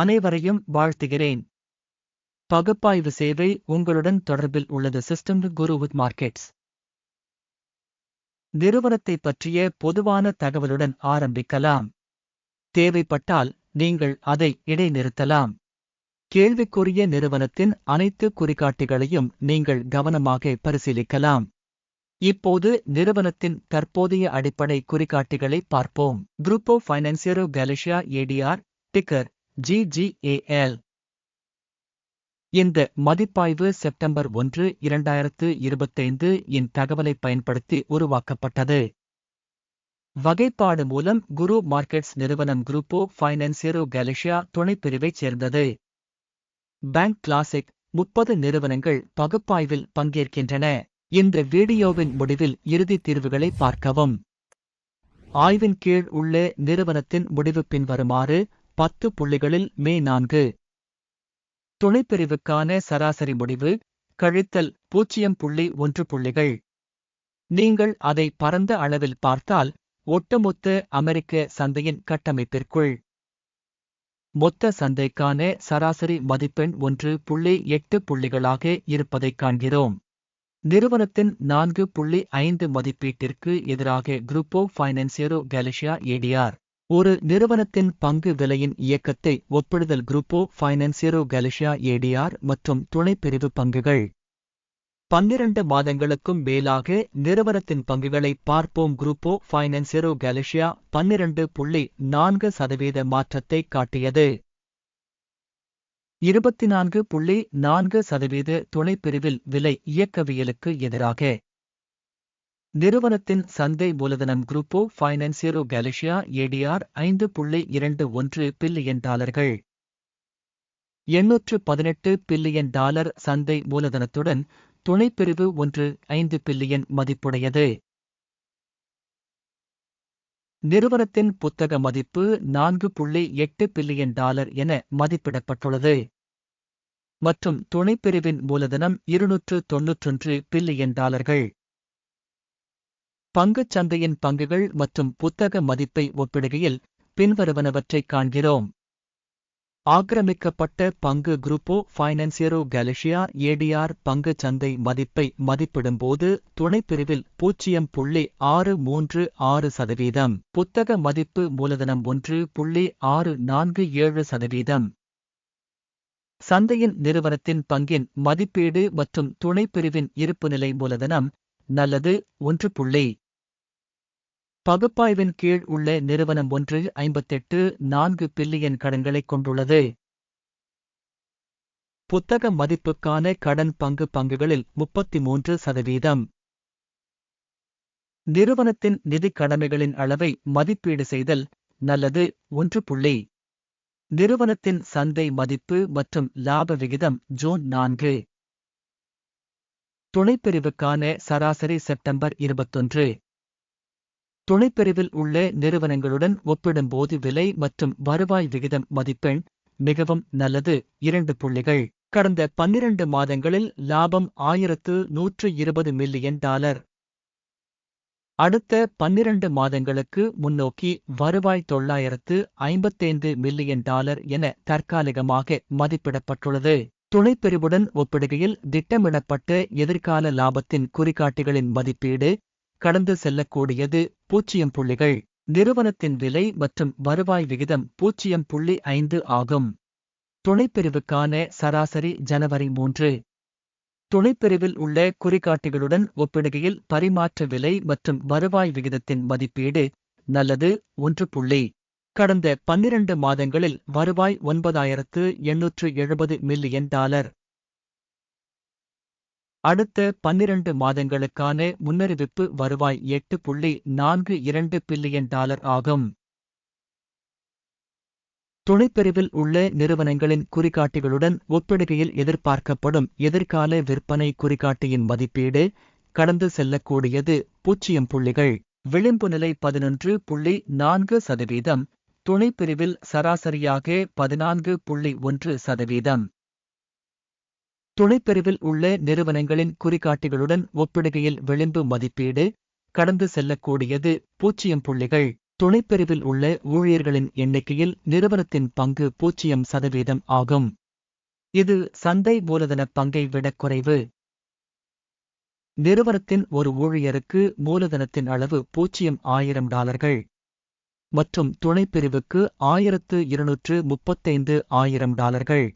அனைவரையும் வாழ்த்துகிறேன். பகுப்பாய்வு சேவை உங்களுடன் தொடர்பில் உள்ளது. சிஸ்டம் குரு வித் மார்க்கெட்ஸ் நிறுவனத்தை பற்றிய பொதுவான தகவலுடன் ஆரம்பிக்கலாம். தேவைப்பட்டால் நீங்கள் அதை இடைநிறுத்தலாம். கேள்விக்குரிய நிறுவனத்தின் அனைத்து குறிகாட்டிகளையும் நீங்கள் கவனமாக பரிசீலிக்கலாம். இப்போது நிறுவனத்தின் தற்போதைய அடிப்படை குறிகாட்டிகளை பார்ப்போம். குரூப்போ ஃபைனான்சியரோ கேலிஷியா ஏடிஆர் டிக்கர் ஜிஜிஏஎல் இந்த மதிப்பாய்வு செப்டம்பர் ஒன்று இரண்டாயிரத்து இருபத்தைந்து இன் தகவலை பயன்படுத்தி உருவாக்கப்பட்டது. வகைப்பாடு மூலம் குரு மார்க்கெட்ஸ் நிறுவனம் குரூப்போ ஃபைனான்சியரோ கேலிஷியா துணைப்பிரிவைச் சேர்ந்தது. பேங்க் கிளாசிக் முப்பது நிறுவனங்கள் பகுப்பாய்வில் பங்கேற்கின்றன. இந்த வீடியோவின் முடிவில் இறுதி தீர்வுகளை பார்க்கவும். ஆய்வின் கீழ் உள்ள நிறுவனத்தின் முடிவு பின்வருமாறு பத்து புள்ளிகளில் மே நான்கு. துணைப்பிரிவுக்கான சராசரி முடிவு கழித்தல் பூஜ்ஜியம் புள்ளி ஒன்று புள்ளிகள். நீங்கள் அதை பரந்த அளவில் பார்த்தால் ஒட்டுமொத்த அமெரிக்க சந்தையின் கட்டமைப்பிற்குள். மொத்த சந்தைக்கான சராசரி மதிப்பெண் ஒன்று புள்ளி எட்டு புள்ளிகளாக இருப்பதைக் காண்கிறோம். நிறுவனத்தின் நான்கு புள்ளி ஐந்து மதிப்பீட்டிற்கு எதிராக குரூப்போ ஃபைனான்சியரோ கேலிஷியா ஏடிஆர் ஒரு நிறுவனத்தின் பங்கு விலையின் இயக்கத்தை ஒப்பிடுதல் குரூப்போ ஃபைனான்சியரோ கலிஷியா ஏடிஆர் மற்றும் துணைப்பிரிவு பங்குகள். பன்னிரண்டு மாதங்களுக்கும் மேலாக நிறுவனத்தின் பங்குகளை பார்ப்போம். குரூப்போ ஃபைனான்சியரோ கலிஷியா பன்னிரண்டு புள்ளி நான்கு சதவீத மாற்றத்தை காட்டியது. இருபத்தி நான்கு புள்ளி நான்கு சதவீத துணைப்பிரிவில் விலை இயக்கவியலுக்கு எதிராக நிறுவனத்தின் சந்தை மூலதனம் குரூப்போ ஃபைனான்சியரோ கேலிஷியா ஏடிஆர் ஐந்து புள்ளி இரண்டு ஒன்று பில்லியன் டாலர்கள். எண்ணூற்று பதினெட்டு பில்லியன் டாலர் சந்தை மூலதனத்துடன் துணைப்பிரிவு ஒன்று ஐந்து பில்லியன் மதிப்புடையது. நிறுவனத்தின் புத்தக மதிப்பு நான்கு புள்ளி எட்டு பில்லியன் டாலர் என மதிப்பிடப்பட்டுள்ளது. மற்றும் துணைப்பிரிவின் மூலதனம் இருநூற்று தொன்னூற்றொன்று பில்லியன் டாலர்கள். பங்குச் சந்தையின் பங்குகள் மற்றும் புத்தக மதிப்பை ஒப்பிடுகையில் பின்வருவனவற்றைக் காண்கிறோம். ஆக்கிரமிக்கப்பட்ட பங்கு குரூப்போ ஃபைனான்சியரோ கேலிஷியா ஏடிஆர் பங்கு சந்தை மதிப்பை மதிப்பிடும்போது துணைப்பிரிவில் பூஜ்ஜியம் புள்ளி ஆறு மூன்று ஆறு சதவீதம் புத்தக மதிப்பு மூலதனம் ஒன்று புள்ளி ஆறு நான்கு ஏழு சதவீதம். சந்தையின் நிறுவனத்தின் பங்கின் மதிப்பீடு மற்றும் துணைப்பிரிவின் இருப்புநிலை மூலதனம் நல்லது ஒன்று புள்ளி பகுப்பாய்வின் கீழ் உள்ள நிறுவனம் ஒன்று ஐம்பத்தெட்டு நான்கு பில்லியன் கடன்களைக் கொண்டுள்ளது. புத்தக மதிப்புக்கான கடன் பங்கு பங்குகளில் முப்பத்தி மூன்று சதவீதம். நிறுவனத்தின் நிதி கடமைகளின் அளவை மதிப்பீடு செய்தல் நல்லது ஒன்று புள்ளி. நிறுவனத்தின் சந்தை மதிப்பு மற்றும் லாப விகிதம் ஜூன் நான்கு. துணைப்பிரிவுக்கான சராசரி செப்டம்பர் இருபத்தொன்று. துணைப்பிரிவில் உள்ள நிறுவனங்களுடன் ஒப்பிடும்போது விலை மற்றும் வருவாய் விகிதம் மதிப்பெண் மிகவும் நல்லது. இரண்டு புள்ளிகள். கடந்த பன்னிரண்டு மாதங்களில் லாபம் ஆயிரத்து நூற்று இருபது மில்லியன் டாலர். அடுத்த பன்னிரண்டு மாதங்களுக்கு முன்னோக்கி வருவாய் தொள்ளாயிரத்து ஐம்பத்தைந்து மில்லியன் டாலர் என தற்காலிகமாக மதிப்பிடப்பட்டுள்ளது. துணைப்பிரிவுடன் ஒப்பிடுகையில் திட்டமிடப்பட்ட எதிர்கால லாபத்தின் குறிகாட்டிகளின் மதிப்பீடு கடந்து செல்லக்கூடியது பூஜ்ஜியம் புள்ளிகள். நிறுவனத்தின் விலை மற்றும் வருவாய் விகிதம் பூஜ்ஜியம் புள்ளி ஐந்து ஆகும். துணைப்பிரிவுக்கான சராசரி ஜனவரி மூன்று. துணைப்பிரிவில் உள்ள குறிகாட்டிகளுடன் ஒப்பிடுகையில் பரிமாற்ற விலை மற்றும் வருவாய் விகிதத்தின் மதிப்பீடு நல்லது ஒன்று புள்ளி. கடந்த பன்னிரண்டு மாதங்களில் வருவாய் ஒன்பதாயிரத்து எண்ணூற்று எழுபது மில்லியன் டாலர். அடுத்த பன்னிரண்டு மாதங்களுக்கான முன்னறிவிப்பு வருவாய் எட்டு புள்ளி நான்கு இரண்டு பில்லியன் டாலர் ஆகும். துணைப்பிரிவில் உள்ள நிறுவனங்களின் குறிகாட்டிகளுடன் ஒப்பிடுகையில் எதிர்பார்க்கப்படும் எதிர்கால விற்பனை குறிகாட்டியின் மதிப்பீடு கடந்து செல்லக்கூடியது பூஜ்ஜியம் புள்ளிகள். விளிம்பு நிலை பதினொன்று புள்ளி நான்கு சதவீதம் துணைப்பிரிவில் சராசரியாக பதினான்கு புள்ளி ஒன்று சதவீதம். துணைப்பிரிவில் உள்ள நிறுவனங்களின் குறிகாட்டிகளுடன் ஒப்பிடுகையில் விளிம்பு மதிப்பீடு கடந்து செல்லக்கூடியது பூஜ்ஜியம் புள்ளிகள். துணைப்பிரிவில் உள்ள ஊழியர்களின் எண்ணிக்கையில் நிறுவனத்தின் பங்கு பூஜ்ஜியம் சதவீதம் ஆகும். இது சந்தை மூலதன பங்கை விட குறைவு. நிறுவனத்தின் ஒரு ஊழியருக்கு மூலதனத்தின் அளவு பூஜ்ஜியம் ஆயிரம் டாலர்கள். மற்றும் துணைப்பிரிவுக்கு ஆயிரத்து இருநூற்று முப்பத்தைந்து ஆயிரம் டாலர்கள்.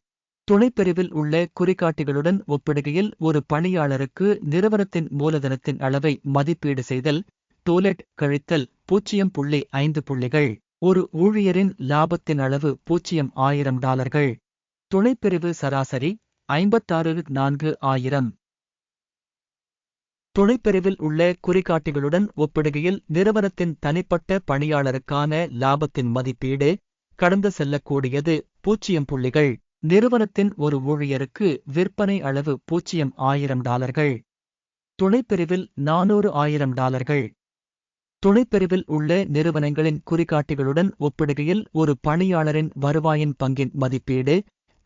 துணைப்பிரிவில் உள்ள குறிகாட்டிகளுடன் ஒப்பிடுகையில் ஒரு பணியாளருக்கு நிறுவனத்தின் மூலதனத்தின் அளவை மதிப்பீடு செய்தல் டோலெட் கழித்தல் பூஜ்ஜியம் புள்ளி ஐந்து புள்ளிகள் ஒரு ஊழியரின் லாபத்தின் அளவு பூஜ்ஜியம் ஆயிரம் டாலர்கள். துணைப்பிரிவு சராசரி ஐம்பத்தாறு நான்கு ஆயிரம். துணைப்பிரிவில் உள்ள குறிகாட்டிகளுடன் ஒப்பிடுகையில் நிறுவனத்தின் தனிப்பட்ட பணியாளருக்கான லாபத்தின் மதிப்பீடு கடந்து செல்லக்கூடியது பூஜ்ஜியம் புள்ளிகள். நிறுவனத்தின் ஒரு ஊழியருக்கு விற்பனை அளவு பூஜ்ஜியம் ஆயிரம் டாலர்கள். துணைப்பிரிவில் நானூறு ஆயிரம் டாலர்கள். துணைப்பிரிவில் உள்ள நிறுவனங்களின் குறிகாட்டிகளுடன் ஒப்பிடுகையில் ஒரு பணியாளரின் வருவாயின் பங்கின் மதிப்பீடு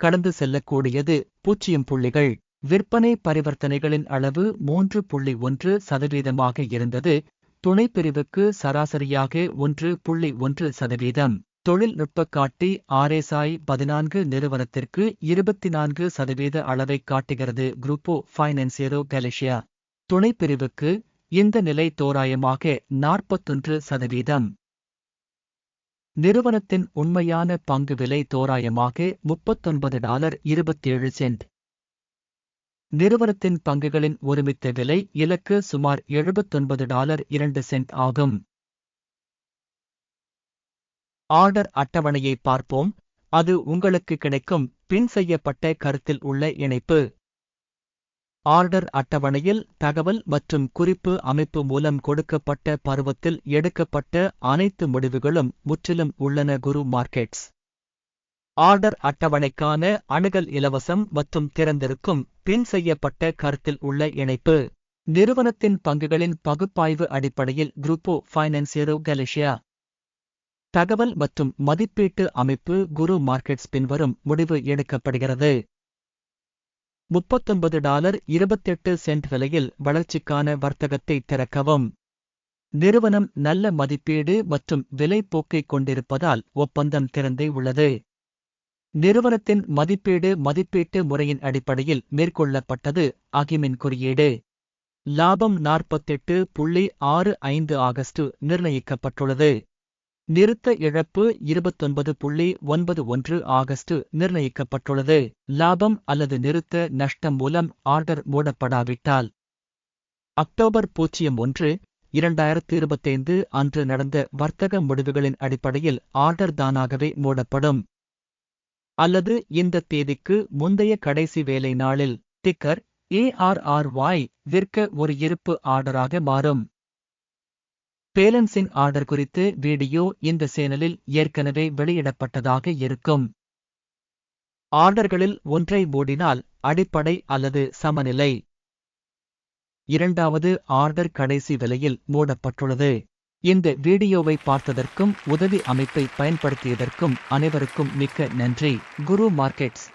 கடந்து செல்லக்கூடியது பூஜ்ஜியம் புள்ளிகள். விற்பனை பரிவர்த்தனைகளின் அளவு மூன்று புள்ளி ஒன்று சதவீதமாக இருந்தது. துணைப்பிரிவுக்கு சராசரியாக ஒன்று புள்ளி ஒன்று சதவீதம். தொழில்நுட்ப காட்டி ஆர்எஸ்ஐ பதினான்கு நிறுவனத்திற்கு இருபத்தி நான்கு சதவீத அளவை காட்டுகிறது குரூப்போ ஃபைனான்சியரோ கலிஷியா. துணைப்பிரிவுக்கு இந்த நிலை தோராயமாக நாற்பத்தொன்று சதவீதம். நிறுவனத்தின் உண்மையான பங்கு விலை தோராயமாக முப்பத்தொன்பது டாலர் இருபத்தேழு சென்ட். நிறுவனத்தின் பங்குகளின் ஒருமித்த விலை இலக்கு சுமார் எழுபத்தொன்பது டாலர் இரண்டு சென்ட் ஆகும். ஆர்டர் அட்டவணையை பார்ப்போம். அது உங்களுக்கு கிடைக்கும். பின் செய்யப்பட்ட கருத்தில் உள்ள இணைப்பு. ஆர்டர் அட்டவணையில் தகவல் மற்றும் குறிப்பு அமைப்பு மூலம் கொடுக்கப்பட்ட பருவத்தில் எடுக்கப்பட்ட அனைத்து முடிவுகளும் முற்றிலும் உள்ளன குரு மார்க்கெட்ஸ். ஆர்டர் அட்டவணைக்கான அணுகல் இலவசம் மற்றும் திறந்திருக்கும் பின் செய்யப்பட்ட கருத்தில் உள்ள இணைப்பு. நிறுவனத்தின் பங்குகளின் பகுப்பாய்வு அடிப்படையில் குரூப்போ ஃபைனான்சியரோ கலிஷியா. தகவல் மற்றும் மதிப்பீட்டு அமைப்பு குரு மார்க்கெட்ஸ் பின்வரும் முடிவு எடுக்கப்படுகிறது. முப்பத்தொன்பது டாலர் இருபத்தெட்டு சென்ட் விலையில் வளர்ச்சிக்கான வர்த்தகத்தை திறக்கவும். நிறுவனம் நல்ல மதிப்பீடு மற்றும் விலை போக்கை கொண்டிருப்பதால் ஒப்பந்தம் திறந்தே உள்ளது. நிறுவனத்தின் மதிப்பீடு மதிப்பீட்டு முறையின் அடிப்படையில் மேற்கொள்ளப்பட்டது அகிமின் குறியீடு. லாபம் நாற்பத்தெட்டு புள்ளி ஆறு ஐந்து ஆகஸ்ட் நிர்ணயிக்கப்பட்டுள்ளது. நிறுத்த இழப்பு இருபத்தொன்பது புள்ளி ஒன்பது ஒன்று ஆகஸ்ட் நிர்ணயிக்கப்பட்டுள்ளது. லாபம் அல்லது நிறுத்த நஷ்டம் மூலம் ஆர்டர் மூடப்படாவிட்டால் அக்டோபர் பூஜ்ஜியம் ஒன்று இரண்டாயிரத்து இருபத்தைந்து அன்று நடந்த வர்த்தக முடிவுகளின் அடிப்படையில் ஆர்டர் தானாகவே மூடப்படும். அல்லது இந்த தேதிக்கு முந்தைய கடைசி வேலை நாளில் டிக்கர் ஏஆர்ஆர்ஒய் விற்க ஒரு இருப்பு ஆர்டராக மாறும். பேலன்சிங் ஆர்டர் குறித்து வீடியோ இந்த சேனலில் ஏற்கனவே வெளியிடப்பட்டதாக இருக்கும். ஆர்டர்களில் ஒன்றை மூடினால் அடிப்படை அல்லது சமநிலை. இரண்டாவது ஆர்டர் கடைசி விலையில் மூடப்பட்டுள்ளது. இந்த வீடியோவை பார்த்ததற்கும் உதவி அமைப்பை பயன்படுத்தியதற்கும் அனைவருக்கும் மிக்க நன்றி. குரு மார்க்கெட்ஸ்.